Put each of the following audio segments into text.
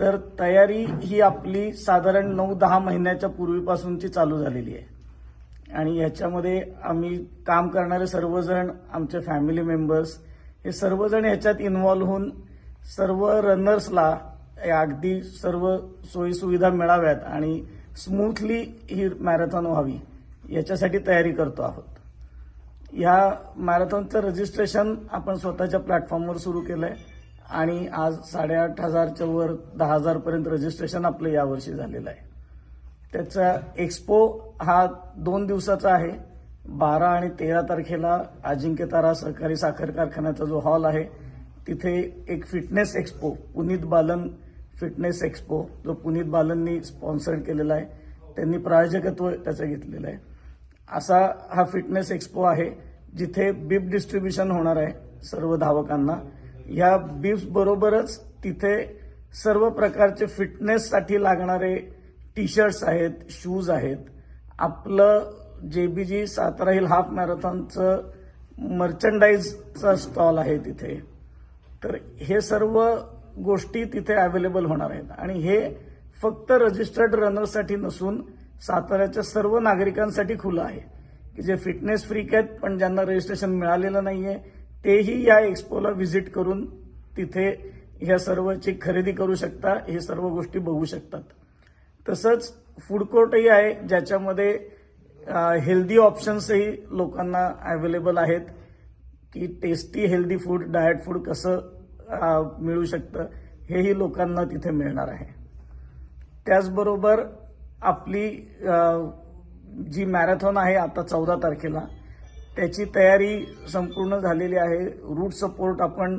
तर तयारी ही आपली साधारण नऊ दहा महिन्याच्या पूर्वीपासूनची चालू झालेली आहे. आणि ह्याच्यामध्ये आम्ही काम करणारे सर्वजण आमचे फॅमिली मेंबर्स हे सर्वजण ह्याच्यात इन्व्हॉल्व्ह होऊन सर्व रनर्सला अगदी सर्व सोयीसुविधा मिळाव्यात आणि स्मूथली ही मॅरेथॉन व्हावी याच्यासाठी तयारी करतो आहोत. या मॅरेथॉनचं रजिस्ट्रेशन आपण स्वतःच्या प्लॅटफॉर्मवर सुरू केलं आहे आणि आज साडेआठ हजारच्या वर दहा हजारपर्यंत रजिस्ट्रेशन आपलं यावर्षी झालेलं आहे. त्याचा एक्सपो हा दोन दिवसाचा आहे. बारा आणि तेरा तारखेला अजिंक्य तारा सहकारी साखर कारखान्याचा जो हॉल आहे तिथे एक fitness expo Puneet Balan fitness expo जो पुनीत बालननी स्पॉन्सर्ड केलेला आहे. त्यांनी प्रायोजकत्व त्याचं घेतलेलं आहे. असा हा फिटनेस एक्सपो आहे जिथे बीप डिस्ट्रीब्युशन होणार आहे सर्व धावकांना. या बीफ बरोबरच तिथे सर्व प्रकारचे फिटनेससाठी लागणारे टी शर्ट्स आहेत शूज आहेत. आपलं जे B G Satara hill half मॅरेथॉनचं मर्चंडाईजचा स्टॉल आहे तिथे. तर हे सर्व गोष्टी तिथे अवेलेबल होणार आहेत. आणि हे फक्त रजिस्टर्ड रनर्ससाठी नसून साताऱ्याच्या सर्व नागरिकांसाठी खुलं आहे. की जे फिटनेस फ्रीक आहेत पण ज्यांना रजिस्ट्रेशन मिळालेलं नाही आहे तेही या एक्सपोला व्हिजिट करून तिथे ह्या सर्वची खरेदी करू शकता हे सर्व गोष्टी बघू शकतात. तसंच फूड कोर्टही आहे ज्याच्यामध्ये हेल्दी ऑप्शन्सही लोकांना अवेलेबल आहेत की tasty healthy food diet food कसं मिळू शकतं हेही लोकांना तिथे मिळणार आहे. त्याचबरोबर आपली जी मॅरेथॉन आहे आता चौदा तारखेला त्याची तयारी संपूर्ण झालेली आहे. रूट सपोर्ट आपण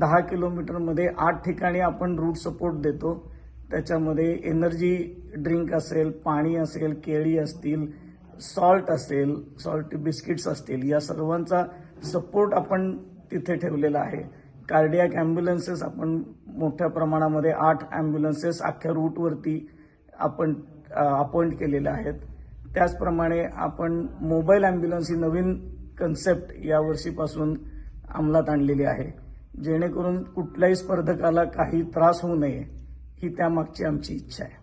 दहा किलोमीटरमध्ये आठ ठिकाणी आपण रूट सपोर्ट देतो. त्याच्यामध्ये एनर्जी ड्रिंक असेल पाणी असेल केळी असतील सॉल्ट असेल सॉल्ट बिस्किट्स असतील या सर्वांचा सपोर्ट आपण तिथे ठेवलेला आहे. कार्डियाक ॲम्ब्युलन्सेस आपण मोठ्या प्रमाणामध्ये आठ ॲम्ब्युलन्सेस अख्ख्या रूटवरती आपण अपॉइंट केलेल्या आहेत. त्याचप्रमाणे आपण मोबाईल ॲम्ब्युलन्स ही नवीन कन्सेप्ट यावर्षीपासून अंमलात आणलेली आहे. जेणेकरून कुठल्याही स्पर्धकाला काही त्रास होऊ नये ही त्यामागची आमची इच्छा आहे.